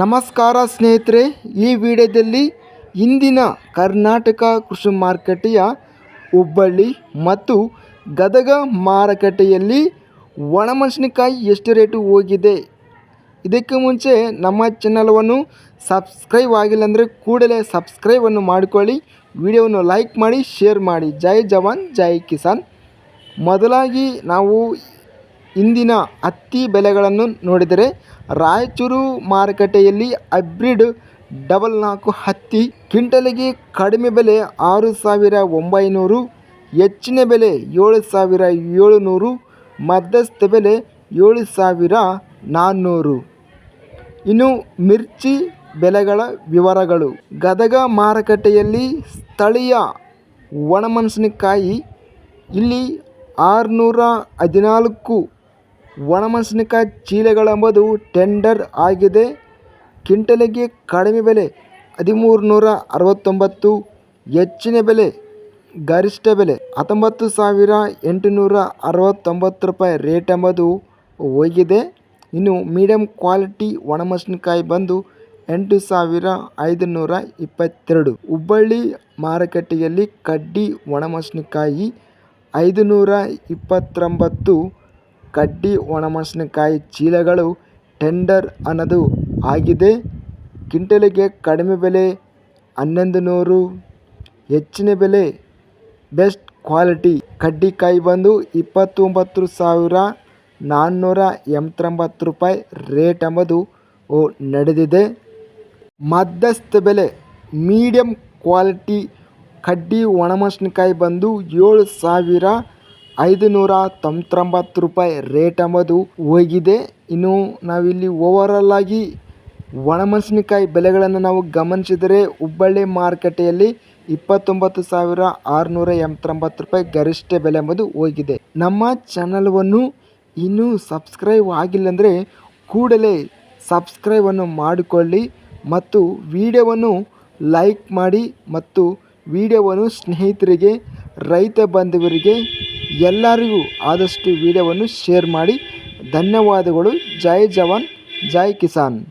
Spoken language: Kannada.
ನಮಸ್ಕಾರ ಸ್ನೇಹಿತರೆ, ಈ ವಿಡಿಯೋದಲ್ಲಿ ಇಂದಿನ ಕರ್ನಾಟಕ ಕೃಷಿ ಮಾರುಕಟ್ಟೆಯ ಹುಬ್ಬಳ್ಳಿ ಮತ್ತು ಗದಗ ಮಾರುಕಟ್ಟೆಯಲ್ಲಿ ಒಣಮೆಣಸಿನಕಾಯಿ ಎಷ್ಟು ರೇಟು ಹೋಗಿದೆ? ಇದಕ್ಕೆ ಮುಂಚೆ ನಮ್ಮ ಚಾನಲವನ್ನು ಸಬ್ಸ್ಕ್ರೈಬ್ ಆಗಿಲ್ಲ ಅಂದರೆ ಕೂಡಲೇ ಸಬ್ಸ್ಕ್ರೈಬನ್ನು ಮಾಡಿಕೊಳ್ಳಿ. ವಿಡಿಯೋವನ್ನು ಲೈಕ್ ಮಾಡಿ ಶೇರ್ ಮಾಡಿ. ಜೈ ಜವಾನ್, ಜೈ ಕಿಸಾನ್. ಮೊದಲಾಗಿ ನಾವು ಇಂದಿನ ಹತ್ತಿ ಬೆಲೆಗಳನ್ನು ನೋಡಿದರೆ ರಾಯಚೂರು ಮಾರುಕಟ್ಟೆಯಲ್ಲಿ ಹೈಬ್ರಿಡ್ ಡಬಲ್ ನಾಲ್ಕು ಹತ್ತಿ ಕ್ವಿಂಟಲಿಗೆ ಕಡಿಮೆ ಬೆಲೆ ಆರು ಸಾವಿರ ಒಂಬೈನೂರು, ಹೆಚ್ಚಿನ ಬೆಲೆ ಏಳು ಸಾವಿರ ಏಳುನೂರು, ಮಧ್ಯಸ್ಥ ಬೆಲೆ ಏಳು ಸಾವಿರ ನಾನ್ನೂರು. ಇನ್ನು ಮಿರ್ಚಿ ಬೆಲೆಗಳ ವಿವರಗಳು. ಗದಗ ಮಾರುಕಟ್ಟೆಯಲ್ಲಿ ಸ್ಥಳೀಯ ಒಣಮೆಣಸಿನಕಾಯಿ ಇಲ್ಲಿ ಆರುನೂರ ಹದಿನಾಲ್ಕು ಒಣಮೆಣಸಿನಕಾಯಿ ಚೀಲಗಳೆಂಬುದು ಟೆಂಡರ್ ಆಗಿದೆ. ಕ್ವಿಂಟಲಿಗೆ ಕಡಿಮೆ ಬೆಲೆ ಹದಿಮೂರು ನೂರ ಅರವತ್ತೊಂಬತ್ತು, ಹೆಚ್ಚಿನ ಬೆಲೆ ಗರಿಷ್ಠ ಬೆಲೆ ಹತ್ತೊಂಬತ್ತು ಸಾವಿರ ಎಂಟುನೂರ ಅರವತ್ತೊಂಬತ್ತು ರೂಪಾಯಿ ರೇಟ್ ಎಂಬುದು ಹೋಗಿದೆ. ಇನ್ನು ಮೀಡಿಯಮ್ ಕ್ವಾಲಿಟಿ ಒಣಮೆಣಸಿನಕಾಯಿ ಬಂದು ಎಂಟು ಸಾವಿರ ಐದುನೂರ ಇಪ್ಪತ್ತೆರಡು. ಹುಬ್ಬಳ್ಳಿ ಮಾರುಕಟ್ಟೆಯಲ್ಲಿ ಕಡ್ಡಿ ಒಣಮೆಣಸಿನಕಾಯಿ ಐದು ನೂರ ಇಪ್ಪತ್ತೊಂಬತ್ತು ಕಡ್ಡಿ, ಒಣಮೆಣಸಿನಕಾಯಿ ಚೀಲಗಳು ಟೆಂಡರ್ ಅನ್ನೋದು ಆಗಿದೆ. ಕಿಂಟಲಿಗೆ ಕಡಿಮೆ ಬೆಲೆ ಹನ್ನೊಂದು ನೂರು ಹೆಚ್ಚಿನ ಬೆಲೆ ಬೆಸ್ಟ್ ಕ್ವಾಲಿಟಿ ಕಡ್ಡಿಕಾಯಿ ಬಂದು ಇಪ್ಪತ್ತೊಂಬತ್ತು ಸಾವಿರ ನಾನ್ನೂರ ಎಂಬತ್ತೊಂಬತ್ತು ರೂಪಾಯಿ ರೇಟ್ ಎಂಬುದು ನಡೆದಿದೆ. ಮಧ್ಯಸ್ಥ ಬೆಲೆ ಮೀಡಿಯಮ್ ಕ್ವಾಲಿಟಿ ಕಡ್ಡಿ, ಒಣಮೆಣಸಿನಕಾಯಿ ಬಂದು ಏಳು ಸಾವಿರ ಐದುನೂರ ತೊಂಬತ್ತೊಂಬತ್ತು ರೂಪಾಯಿ ರೇಟ್ ಎಂಬುದು ಹೋಗಿದೆ. ಇನ್ನು ನಾವಿಲ್ಲಿ ಓವರಾಲ್ ಆಗಿ ಒಣಮೆಣಸಿನಕಾಯಿ ಬೆಲೆಗಳನ್ನು ನಾವು ಗಮನಿಸಿದರೆ ಹುಬ್ಬಳ್ಳಿ ಮಾರುಕಟ್ಟೆಯಲ್ಲಿ ಇಪ್ಪತ್ತೊಂಬತ್ತು ಸಾವಿರ ಆರುನೂರ ಎಂಬತ್ತೊಂಬತ್ತು ರೂಪಾಯಿ ಗರಿಷ್ಠ ಬೆಲೆ ಎಂಬುದು ಹೋಗಿದೆ. ನಮ್ಮ ಚಾನಲ್ವನ್ನು ಇನ್ನೂ ಸಬ್ಸ್ಕ್ರೈಬ್ ಆಗಿಲ್ಲ ಅಂದರೆ ಕೂಡಲೇ ಸಬ್ಸ್ಕ್ರೈಬನ್ನು ಮಾಡಿಕೊಳ್ಳಿ ಮತ್ತು ವಿಡಿಯೋವನ್ನು ಲೈಕ್ ಮಾಡಿ ಮತ್ತು ವಿಡಿಯೋವನ್ನು ಸ್ನೇಹಿತರಿಗೆ, ರೈತ ಬಾಂಧವರಿಗೆ ಎಲ್ಲರಿಗೂ ಆದಷ್ಟು ವಿಡಿಯೋವನ್ನು ಶೇರ್ ಮಾಡಿ. ಧನ್ಯವಾದಗಳು. ಜೈ ಜವಾನ್. ಜೈ ಕಿಸಾನ್.